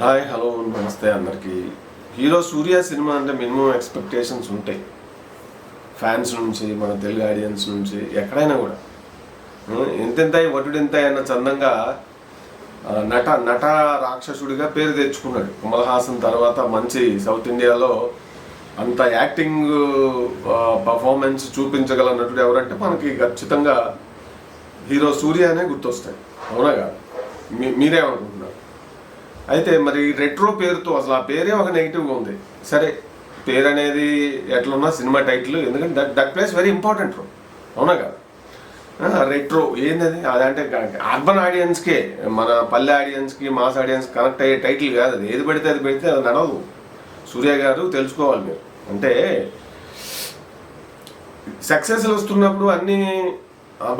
Hi hello నమస్తే అందరికీ. Hero Suriya cinema అంటే మినిమం ఎక్స్పెక్టేషన్స్ ఉంటాయి. ఫ్యాన్స్ నుంచి మన తెలుగు ఆడియన్స్ నుంచి ఎక్కడైనా కూడా. ఉం, ఎంతెంత వటుడెంత అన్న చందంగా నట నట రాక్షసుడిగా పేరు తెచ్చుకున్నాడు. కమల్ హాసన్ తర్వాత మంచి సౌత్ ఇండియాలో అంత యాక్టింగ్ పర్ఫార్మెన్స్ చూపించగల నటుడు ఎవరంటే మనకి ఖచ్చితంగా హీరో సూర్య అనే గుర్తొస్తాయి. అవునా కాదు? మీ మీరేమనుకుంటున్నారు? అయితే మరి రెట్రో పేరుతో అసలు ఆ పేరే ఒక నెగిటివ్గా ఉంది. సరే పేరు అనేది ఎట్లున్నా సినిమా టైటిల్ ఎందుకంటే that that place very important రో అవునా కదా? రెట్రో ఏంటది అదంటే అర్బన్ ఆడియన్స్కే మన పల్లె ఆడియన్స్కి మాస్ ఆడియన్స్ కనెక్ట్ అయ్యే టైటిల్ కాదు అది. ఏది పెడితే అది పెడితే అది నడవదు. సూర్య గారు తెలుసుకోవాలి మీరు. అంటే సక్సెస్లు వస్తున్నప్పుడు అన్నీ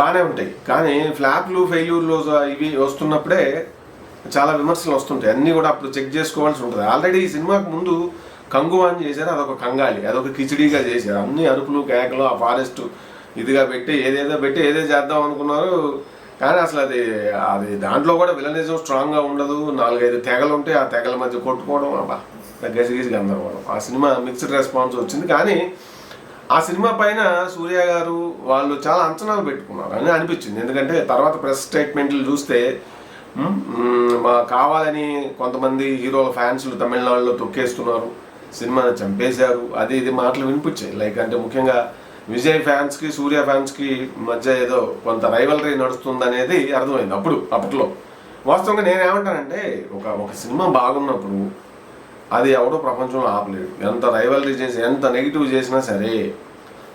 బాగానే ఉంటాయి. కానీ ఫ్లాప్లు ఫెయిల్యూర్లు ఇవి వస్తున్నప్పుడే చాలా విమర్శలు వస్తుంటాయి. అన్నీ కూడా అప్పుడు చెక్ చేసుకోవాల్సి ఉంటుంది. ఆల్రెడీ ఈ సినిమాకు ముందు కంగువాన్ చేశారు. అదొక కంగాలి అదొక కిచిడీగా చేశారు. అన్ని అరుపులు కేకలు ఆ ఫారెస్ట్ ఇదిగా పెట్టి ఏదేదో పెట్టి ఏదే చేద్దాం అనుకున్నారు. కానీ అసలు అది అది దాంట్లో కూడా విలనిజం స్ట్రాంగ్గా ఉండదు. నాలుగైదు తెగలు ఉంటే ఆ తెగల మధ్య కొట్టుకోవడం అబ్బా గజిగిసి గందరగోళం. ఆ సినిమా మిక్స్డ్ రెస్పాన్స్ వచ్చింది. కానీ ఆ సినిమా పైన సూర్య గారు వాళ్ళు చాలా అంచనాలు పెట్టుకున్నారు. అని అనిపించింది. ఎందుకంటే తర్వాత ప్రెస్ స్టేట్మెంట్లు చూస్తే కావాలని కొంతమంది హీరోల ఫ్యాన్స్లు తమిళనాడులో తొక్కేస్తున్నారు. సినిమాని చంపేశారు. అది ఇది మాటలు వినిపించాయి. లైక్ అంటే ముఖ్యంగా విజయ్ ఫ్యాన్స్కి సూర్య ఫ్యాన్స్కి మధ్య ఏదో కొంత రైవలరీ నడుస్తుంది అనేది అర్థమైంది అప్పుడు అప్పట్లో. వాస్తవంగా నేనేమంటానంటే ఒక ఒక సినిమా బాగున్నప్పుడు అది ఎవడో ప్రపంచంలో ఆపలేదు. ఎంత రైవలరీ చేసి ఎంత నెగిటివ్ చేసినా సరే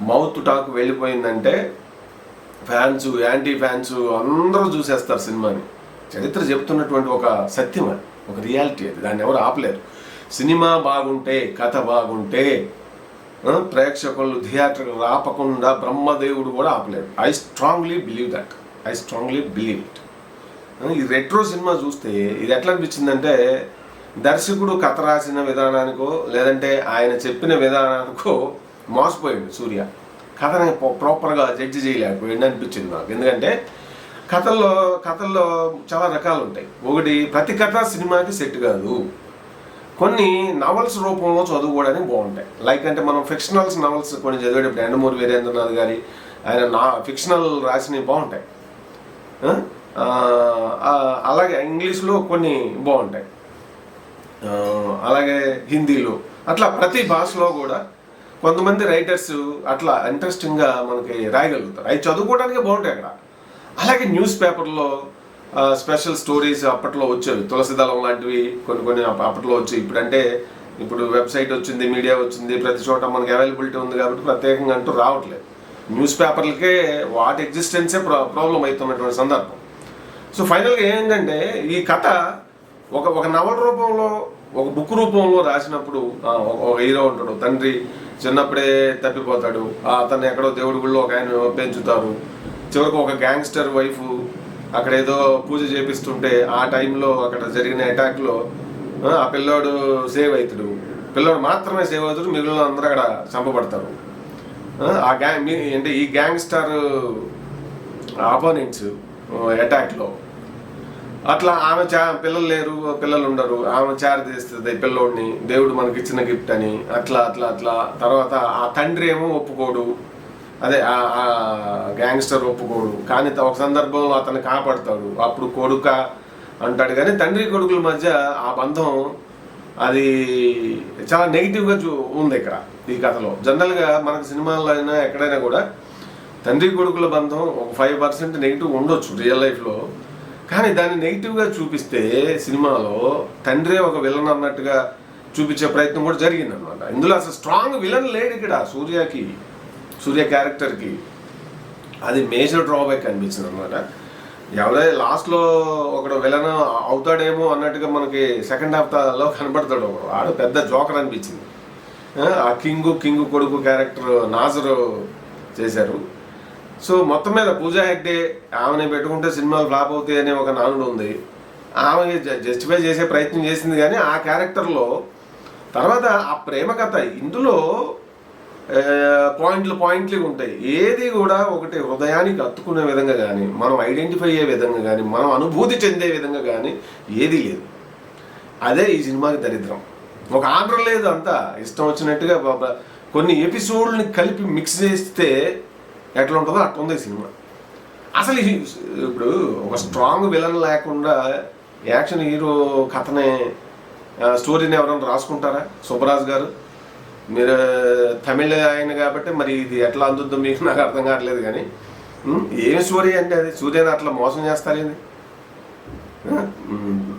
మౌత్ టాక్ వెళ్ళిపోయిందంటే ఫ్యాన్స్ యాంటీ ఫ్యాన్స్ అందరూ చూసేస్తారు సినిమాని. చరిత్ర చెప్తున్నటువంటి ఒక సత్యం అది ఒక రియాలిటీ అది. దాన్ని ఎవరు ఆపలేరు. సినిమా బాగుంటే కథ బాగుంటే ప్రేక్షకులు థియేటర్ రాపకుండా బ్రహ్మదేవుడు కూడా ఆపలేడు I strongly believe that I strongly believe it ఈ రెట్రో సినిమా చూస్తే ఇది ఎట్లా అనిపించిందంటే దర్శకుడు కథ రాసిన విధానానికో లేదంటే ఆయన చెప్పిన విధానానికో మోసపోయాడు సూర్య. కథని ప్రాపర్గా జడ్జి చేయలేకపోయింది అనిపించింది నాకు. ఎందుకంటే కథల్లో కథల్లో చాలా రకాలు ఉంటాయి. ఒకటి ప్రతి కథ సినిమాకి సెట్ కాదు. కొన్ని నవల్స్ రూపంలో చదువుకోవడానికి బాగుంటాయి. లైక్ అంటే మనం ఫిక్షనల్స్ నవల్స్ కొన్ని చదివేటప్పుడు ఎండమూరి వీరేంద్రనాథ్ గారి ఆయన నా ఫిక్షనల్ రాసినవి బాగుంటాయి. అలాగే ఇంగ్లీష్లో కొన్ని బాగుంటాయి. అలాగే హిందీలో. అట్లా ప్రతి భాషలో కూడా కొంతమంది రైటర్స్ అట్లా ఇంట్రెస్టింగ్గా మనకి రాయగలుగుతారు. అవి చదువుకోవడానికి బాగుంటాయి అక్కడ. అలాగే న్యూస్ పేపర్లో స్పెషల్ స్టోరీస్ అప్పట్లో వచ్చేవి తులసిదళం లాంటివి కొన్ని కొన్ని అప్పట్లో వచ్చాయి. ఇప్పుడంటే ఇప్పుడు వెబ్సైట్ వచ్చింది మీడియా వచ్చింది ప్రతి చోట మనకి అవైలబిలిటీ ఉంది కాబట్టి ప్రత్యేకంగా అంటూ రావట్లేదు. న్యూస్ పేపర్లకే వాటి ఎగ్జిస్టెన్సే ప్రా ప్రాబ్లం అవుతున్నటువంటి సందర్భం. సో ఫైనల్గా ఏంటంటే ఈ కథ ఒక ఒక నవల రూపంలో ఒక బుక్ రూపంలో రాసినప్పుడు ఒక హీరో ఉంటాడు తండ్రి చిన్నప్పుడే తప్పిపోతాడు. ఆ, ఎక్కడో దేవుడి గుళ్ళో ఒక ఆయన పెంచుతారు. చివరికి ఒక గ్యాంగ్స్టర్ వైఫ్ అక్కడ ఏదో పూజ చేపిస్తుంటే ఆ టైంలో అక్కడ జరిగిన అటాక్లో ఆ పిల్లోడు సేవ్ అవుతాడు పిల్లోడు మాత్రమే సేవ్ అవుతాడు మిగిలిన అందరూ అక్కడ చంపబడతారు. ఆ, గ్యాంగ్ మీ- అంటే ఈ గ్యాంగ్స్టర్ ఆపోనెంట్స్ అటాక్లో అట్లా ఆమె చా పిల్లలు లేరు పిల్లలు ఉండరు. ఆమె చారి తీస్తుంది పిల్లోడిని దేవుడు మనకి ఇచ్చిన గిఫ్ట్ అని. అట్లా అట్లా అట్లా. తర్వాత ఆ తండ్రి ఏమో ఒప్పుకోడు. అదే ఆ గ్యాంగ్స్టర్ ఒప్పుకోడు. కానీ త- ఒక సందర్భంలో అతను కాపాడుతాడు. అప్పుడు కొడుక అంటాడు. కానీ తండ్రి కొడుకుల మధ్య ఆ బంధం అది చాలా నెగిటివ్గా చూ ఉంది ఇక్కడ ఈ కథలో. జనరల్గా మనకు సినిమాల్లో అయినా ఎక్కడైనా కూడా తండ్రి కొడుకుల బంధం ఒక ఫైవ్ పర్సెంట్ నెగిటివ్ ఉండొచ్చు రియల్ లైఫ్లో కానీ దాన్ని నెగిటివ్గా చూపిస్తే సినిమాలో తండ్రే ఒక విలన్ అన్నట్టుగా చూపించే ప్రయత్నం కూడా జరిగిందనమాట ఇందులో అసలు స్ట్రాంగ్ విలన్ లేడు ఇక్కడ సూర్యకి. సూర్య క్యారెక్టర్కి అది మేజర్ డ్రాబ్యాక్ అనిపించింది అనమాట ఎవరైతే లాస్ట్లో ఒకడు విలన్ అవుతాడేమో అన్నట్టుగా మనకి సెకండ్ హాఫ్లో కనబడతాడు ఒకడు. ఆడు పెద్ద జోకర్ అనిపించింది. ఆ, కింగు కింగు కొడుకు క్యారెక్టర్ నాజరు చేశారు. సో మొత్తం మీద పూజా హెగ్డే ఆమెని పెట్టుకుంటే సినిమాలు ఫ్లాప్ అవుతాయి అనే ఒక నానుడు ఉంది. ఆమె జస్టిఫై చేసే ప్రయత్నం చేసింది కానీ ఆ క్యారెక్టర్లో తర్వాత ఆ ప్రేమ కథ ఇందులో పాయింట్లు పాయింట్లు ఉంటాయి. ఏది కూడా ఒకటి హృదయానికి అత్తుకునే విధంగా కానీ మనం ఐడెంటిఫై అయ్యే విధంగా కానీ మనం అనుభూతి చెందే విధంగా కానీ ఏది లేదు. అదే ఈ సినిమాకి దరిద్రం. ఒక ఆర్డర్ లేదు అంతా. ఇష్టం వచ్చినట్టుగా బాబా కొన్ని ఎపిసోడ్ని కలిపి మిక్స్ చేస్తే ఎట్లా ఉంటుందో అట్లా ఉంది సినిమా. అసలు ఇప్పుడు ఒక స్ట్రాంగ్ విలన్ లేకుండా యాక్షన్ హీరో కథనే స్టోరీని ఎవరైనా రాసుకుంటారా? సుబ్బరాజ్ గారు? మీరు తమిళ ఆయన కాబట్టి మరి ఇది ఎట్లా అందుద్దో మీకు నాకు అర్థం కావట్లేదు కానీ ఏం స్టోరీ అంటే అది? సూర్యని అట్లా మోసం చేస్తారేంది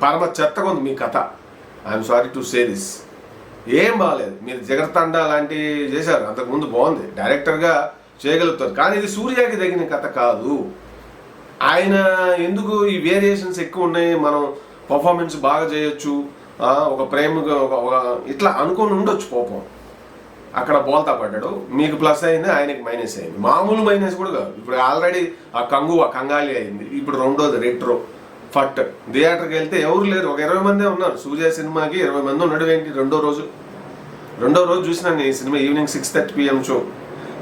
పరమ చెత్తగా ఉంది మీ కథ. I'm sorry to say this ఏం బాగాలేదు. మీరు జగత్తండ లాంటివి చేశారు. అంతకుముందు బాగుంది. డైరెక్టర్గా చేయగలుగుతారు. కానీ ఇది సూర్యకి తగిన కథ కాదు. ఆయన ఎందుకు ఈ వేరియేషన్స్ ఎక్కువ ఉన్నాయి? మనం పర్ఫార్మెన్స్ బాగా చేయొచ్చు. ఒక ప్రేమగా ఒక ఒక ఇట్లా అనుకొని ఉండొచ్చు కోపం అక్కడ బోల్తా పడ్డాడు. మీకు ప్లస్ అయింది ఆయనకి మైనస్ అయింది. మామూలు మైనస్ కూడా కాదు. ఇప్పుడు ఆల్రెడీ ఆ కంగు ఆ కంగాలి అయింది. ఇప్పుడు రెండోది రెట్రో ఫట్. థియేటర్కి వెళ్తే ఎవరు లేరు. ఒక ఇరవై మందే ఉన్నారు. సూర్య సినిమాకి ఇరవై మంది ఉన్నాడు ఏంటి? రెండో రోజు. రెండో రోజు చూసినాను ఈ cinema evening six thirty PM show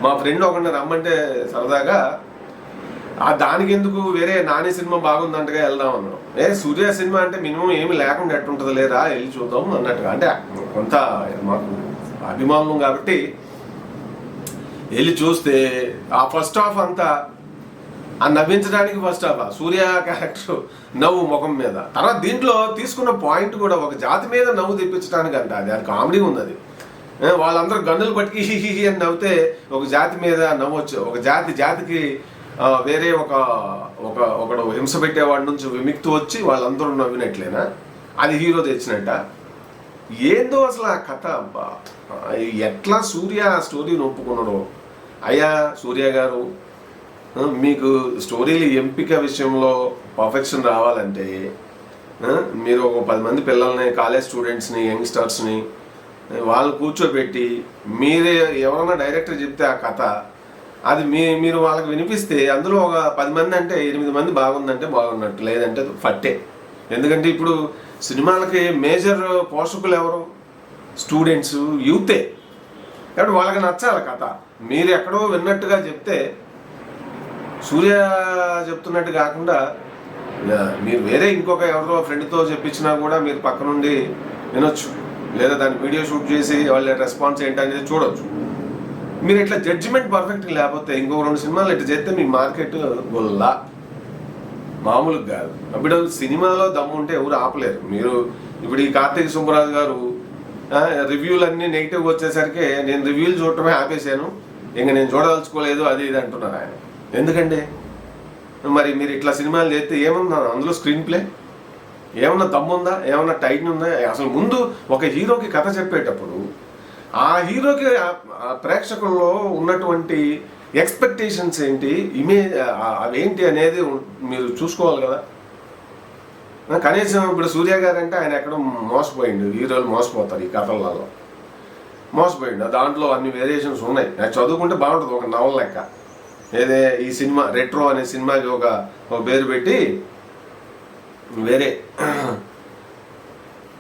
మా ఫ్రెండ్ ఒకటి రమ్మంటే సరదాగా ఆ దానికి ఎందుకు వేరే నాని సినిమా బాగుందంటగా వెళ్దాం అన్నాం ఏ సూర్య సినిమా అంటే మినిమం ఏమి లేకుండా ఎట్టుంటుంది లేరా? వెళ్ళి చూద్దాం అన్నట్టుగా. అంటే కొంత మాకు అభిమానం కాబట్టి వెళ్ళి చూస్తే ఆ ఫస్ట్ హాఫ్ అంతా ఆ నవ్వించడానికి ఫస్ట్ హాఫ్ సూర్య క్యారెక్టర్ నవ్వు ముఖం మీద. తర్వాత దీంట్లో తీసుకున్న పాయింట్ కూడా ఒక జాతి మీద నవ్వు తెప్పించడానికి అంట. అది అది కామెడీ ఉంది అది వాళ్ళందరూ గన్నులు పట్టుకి హి హి అని నవ్వితే ఒక జాతి మీద నవ్వచ్చు ఒక జాతి జాతికి వేరే ఒక ఒక ఒకడు హింస పెట్టేవాడి నుంచి విముక్తి వచ్చి వాళ్ళందరూ నవ్వినట్లేనా? అది హీరో తెచ్చినట్ట? ఏందో అసలు ఆ కథ ఎట్లా సూర్య ఆ స్టోరీని ఒప్పుకున్నాడో అయ్యా సూర్య గారు మీకు స్టోరీలు ఎంపిక విషయంలో పర్ఫెక్షన్ రావాలంటే మీరు ఒక పది మంది పిల్లల్ని కాలేజ్ స్టూడెంట్స్ని యంగ్స్టర్స్ని వాళ్ళు కూర్చోబెట్టి మీరే ఎవరైనా డైరెక్టర్ చెప్తే ఆ కథ అది మీ మీరు వాళ్ళకి వినిపిస్తే అందులో ఒక పది మంది అంటే ఎనిమిది మంది బాగుందంటే బాగున్నట్టు లేదంటే ఫట్టే. ఎందుకంటే ఇప్పుడు సినిమాలకి మేజర్ పోషకులు ఎవరు? స్టూడెంట్స్ యూతే. కాబట్టి వాళ్ళకి నచ్చాలి కథ. మీరు ఎక్కడో విన్నట్టుగా చెప్తే సూర్య చెప్తున్నట్టు కాకుండా మీరు వేరే ఇంకొక ఎవరో ఫ్రెండ్తో చెప్పించినా కూడా మీరు పక్క నుండి వినొచ్చు. లేదా దాని వీడియో షూట్ చేసి వాళ్ళ రెస్పాన్స్ ఏంటి అనేది చూడొచ్చు. మీరు ఇట్లా జడ్జిమెంట్ పర్ఫెక్ట్ లేకపోతే ఇంకొక రెండు సినిమాలు ఇట్లా చేస్తే మీ మార్కెట్ గొల్లా. మామూలుగా కాదు. ఇప్పుడు సినిమాలో దమ్ము ఉంటే ఎవరు ఆపలేరు. మీరు ఇప్పుడు ఈ కార్తీక సుబ్బరాజు గారు రివ్యూలు అన్నీ నెగిటివ్ వచ్చేసరికి నేను రివ్యూలు చూడటమే ఆపేశాను. ఇంక నేను చూడదలుచుకోలేదు అది ఇది అంటున్నారు ఆయన. ఎందుకండి? మరి మీరు ఇట్లా సినిమాలు చేస్తే ఏమన్నా అందులో స్క్రీన్ ప్లే ఏమన్నా దమ్ముందా ఏమన్నా టైట్ ఉందా? అసలు ముందు ఒక హీరోకి కథ చెప్పేటప్పుడు ఆ హీరోకి ఆ ప్రేక్షకుల్లో ఉన్నటువంటి ఎక్స్పెక్టేషన్స్ ఏంటి? ఇమేజ్ అవేంటి అనేది మీరు చూసుకోవాలి కదా. కనీసం ఇప్పుడు సూర్య గారు అంటే ఆయన ఎక్కడో మోసపోయిండు. హీరోలు మోసపోతారు ఈ కథలలో. మోసపోయిండు. దాంట్లో అన్ని వేరియేషన్స్ ఉన్నాయి. నాకు చదువుకుంటే బాగుంటుంది ఒక నవల లెక్క. ఏదే ఈ సినిమా రెట్రో అనే సినిమాకి ఒక ఒక పేరు పెట్టి వేరే.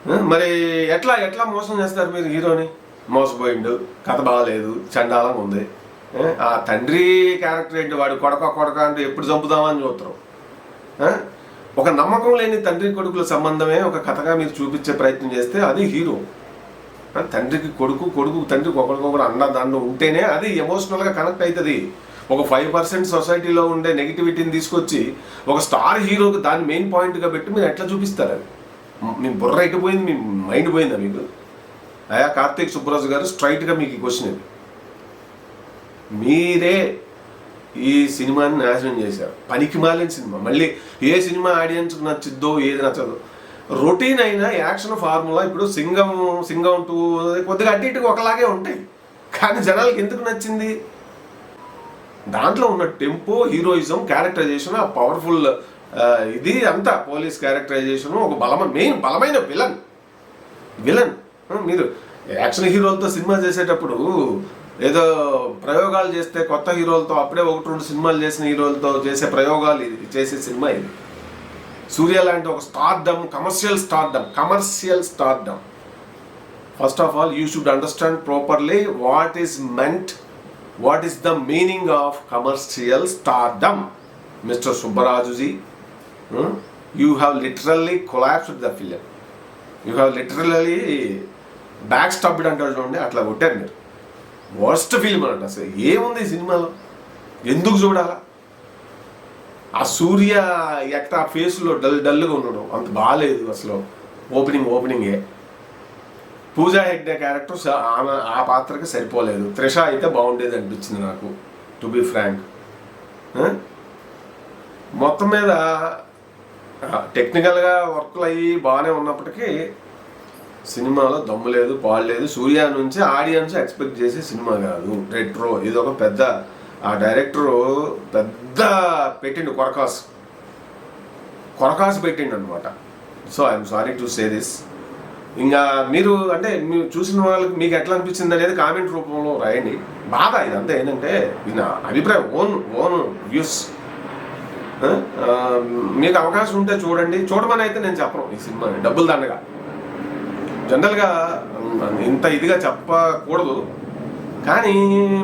మరి ఎట్లా ఎట్లా మోసం చేస్తారు మీరు హీరోని? మోసపోయిండు. కథ బాగాలేదు చండాలంగా ఉంది. ఆ, తండ్రి క్యారెక్టర్ ఏంటి? వాడు కొడక కొడక అంటే ఎప్పుడు చంపుదామని చూస్తారు ఒక నమ్మకం లేని తండ్రి కొడుకుల సంబంధమే ఒక కథగా మీరు చూపించే ప్రయత్నం చేస్తే అది హీరో. తండ్రికి కొడుకు కొడుకు తండ్రికి ఒకరికొకరు దాన్ని ఉంటేనే అది ఎమోషనల్గా కనెక్ట్ అవుతుంది ఒక ఫైవ్ పర్సెంట్ సొసైటీలో ఉండే నెగిటివిటీని తీసుకొచ్చి ఒక స్టార్ హీరోకి దాన్ని మెయిన్ పాయింట్గా పెట్టి మీరు ఎట్లా చూపిస్తారు అది? మీ బుర్ర ఎట్టిపోయింది మీ మైండ్ పోయిందా మీకు? అయా కార్తీక్ సుబ్బరాజు గారు స్ట్రైట్గా మీకు ఈ క్వశ్చన్ ఇది మీరే ఈ సినిమాని నాశనం చేశారు. పనికి మాలిన సినిమా. మళ్ళీ ఏ సినిమా ఆడియన్స్కి నచ్చిద్దో ఏది నచ్చదో. రొటీన్ అయిన యాక్షన్ ఫార్ములా ఇప్పుడు సింగం సింగం టూ కొద్దిగా అటు ఇటుగా ఒకలాగే ఉంటాయి. కానీ జనాలకి ఎందుకు నచ్చింది? దాంట్లో ఉన్న టెంపో హీరోయిజం క్యారెక్టరైజేషన్ ఆ పవర్ఫుల్ ఇది అంతా పోలీస్ క్యారెక్టరైజేషన్ ఒక బలమైన మెయిన్ బలమైన విలన్. విలన్. మీరు యాక్షన్ హీరోలతో సినిమా చేసేటప్పుడు ఏదో ప్రయోగాలు చేస్తే కొత్త హీరోలతో అప్పుడే ఒకటి రెండు సినిమాలు చేసిన హీరోలతో చేసే ప్రయోగాలు ఇది చేసే సినిమా ఇది. సూర్య లాంటి ఒక stardom commercial stardom commercial stardom first of all you should understand properly what is meant what is the meaning of commercial stardom mister సుబ్బరాజుజీ you have literally collapsed the film you have literally back stabbed అంటారు చూడండి అట్లా కొట్టారు మీరు. Worst film అంట అసలు ఏముంది ఈ సినిమాలో? ఎందుకు చూడాలా? ఆ సూర్య ఎక్కడ ఆ ఫేస్లో డల్ డల్గా ఉండడం అంత బాగాలేదు అసలు. ఓపెనింగ్ ఓపెనింగే పూజా హెగ్డే క్యారెక్టర్ ఆమె ఆ పాత్రకి సరిపోలేదు. త్రిష అయితే బాగుండేది అనిపించింది నాకు టు బి ఫ్రాంక్ మొత్తం మీద టెక్నికల్గా వర్క్లు అయ్యి బాగానే ఉన్నప్పటికీ సినిమాలో దమ్ము లేదు పాడు లేదు. సూర్య నుంచి ఆడియన్స్ ఎక్స్పెక్ట్ చేసే సినిమా కాదు. రెట్రో ఇది ఒక పెద్ద ఆ డైరెక్టర్ పెద్ద పెట్టిండు కొరకాసు. కొరకాసు పెట్టిండు అనమాట so I'm sorry to say this. ఇంకా మీరు అంటే మీరు చూసిన వాళ్ళకి మీకు ఎట్లా అనిపించింది అనేది కామెంట్ రూపంలో రాయండి. బాధ ఇదంతా ఏంటంటే ఇది నా అభిప్రాయం ఓన్ ఓన్ వ్యూస్. మీకు అవకాశం ఉంటే చూడండి. చూడమని అయితే నేను చెప్పను ఈ సినిమాని డబ్బులు దండగా. జనరల్గా ఇంత ఇదిగా చెప్పకూడదు. కానీ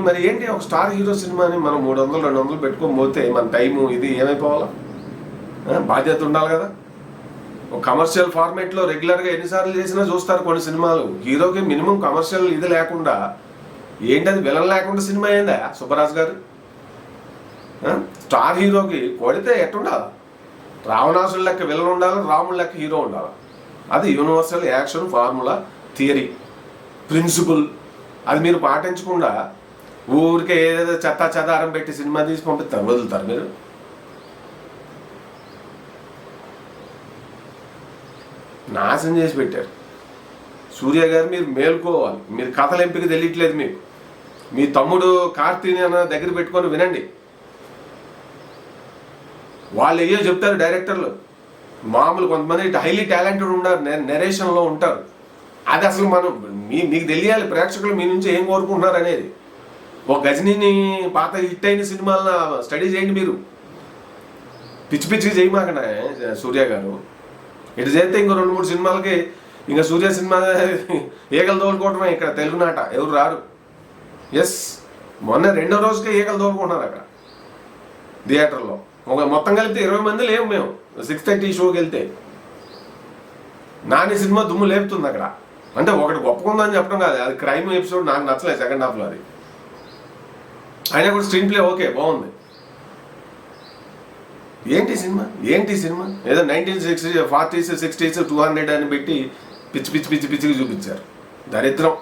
మరి ఏంటి ఒక స్టార్ హీరో సినిమాని మనం మూడు వందలు రెండు వందలు పెట్టుకోకపోతే పోతే మన టైము ఇది ఏమైపోవాలా? బాధ్యత ఉండాలి కదా. ఒక కమర్షియల్ ఫార్మేట్లో రెగ్యులర్గా ఎన్నిసార్లు చేసినా చూస్తారు కొన్ని సినిమాలు. హీరోకి మినిమం కమర్షియల్ ఇది లేకుండా ఏంటి అది విలన్ లేకుండా సినిమా ఏందా సుబ్బరాజు గారు? స్టార్ హీరోకి కొడితే ఎట్టుండాలి? రావణాసుడు లెక్క విలన్ ఉండాలి? రాముడు లెక్క హీరో ఉండాలి? అది universal action formula theory principle అది మీరు పాటించకుండా ఊరికే ఏదేదో చెత్త చెదారం పెట్టి సినిమా తీసి పంపిస్తారు వదులుతారు మీరు. నాశనం చేసి పెట్టారు. సూర్య గారు మీరు మేల్కోవాలి. మీరు కథల ఎంపిక తెలియట్లేదు మీకు. మీ తమ్ముడు కార్తీని అన్న దగ్గర పెట్టుకొని వినండి. వాళ్ళు ఏయో చెప్తారు డైరెక్టర్లు మామూలు కొంతమంది హైలీ టాలెంటెడ్ ఉంటారు నెరేషన్లో ఉంటారు. అది అసలు మనం మీ మీకు తెలియాలి ప్రేక్షకులు మీ నుంచి ఏం కోరుకుంటున్నారు అనేది. ఒక గజనీని పాత హిట్ అయిన సినిమాలను స్టడీ చేయండి మీరు. పిచ్చి పిచ్చిగా చేయమాకనే సూర్య గారు? ఇటు చేస్తే ఇంకో రెండు మూడు సినిమాలకి ఇంకా సూర్య సినిమా ఏగలు తోలుకోవటమే ఇక్కడ తెలుగునాట ఎవరు రారు. ఎస్ మొన్న రెండో రోజుకే ఏగలు తోలుకుంటున్నారు అక్కడ థియేటర్లో ఒక మొత్తం కలిపితే ఇరవై మంది లేవు మేము. సిక్స్ థర్టీ షోకి వెళ్తే. నాని సినిమా దుమ్ము లేపుతుంది అక్కడ. అంటే ఒకటి గొప్పకుందని చెప్పడం కాదు. అది క్రైమ్ ఎపిసోడ్ నాకు నచ్చలేదు సెకండ్ హాఫ్లో అది. అయినా కూడా స్క్రీన్ ప్లే ఓకే బాగుంది. ఏంటి సినిమా? ఏంటి సినిమా? ఏదో nineteen sixty forties sixties two hundred అని పెట్టి పిచ్చి పిచ్చి పిచ్చి పిచ్చికి చూపించారు. దరిద్రం.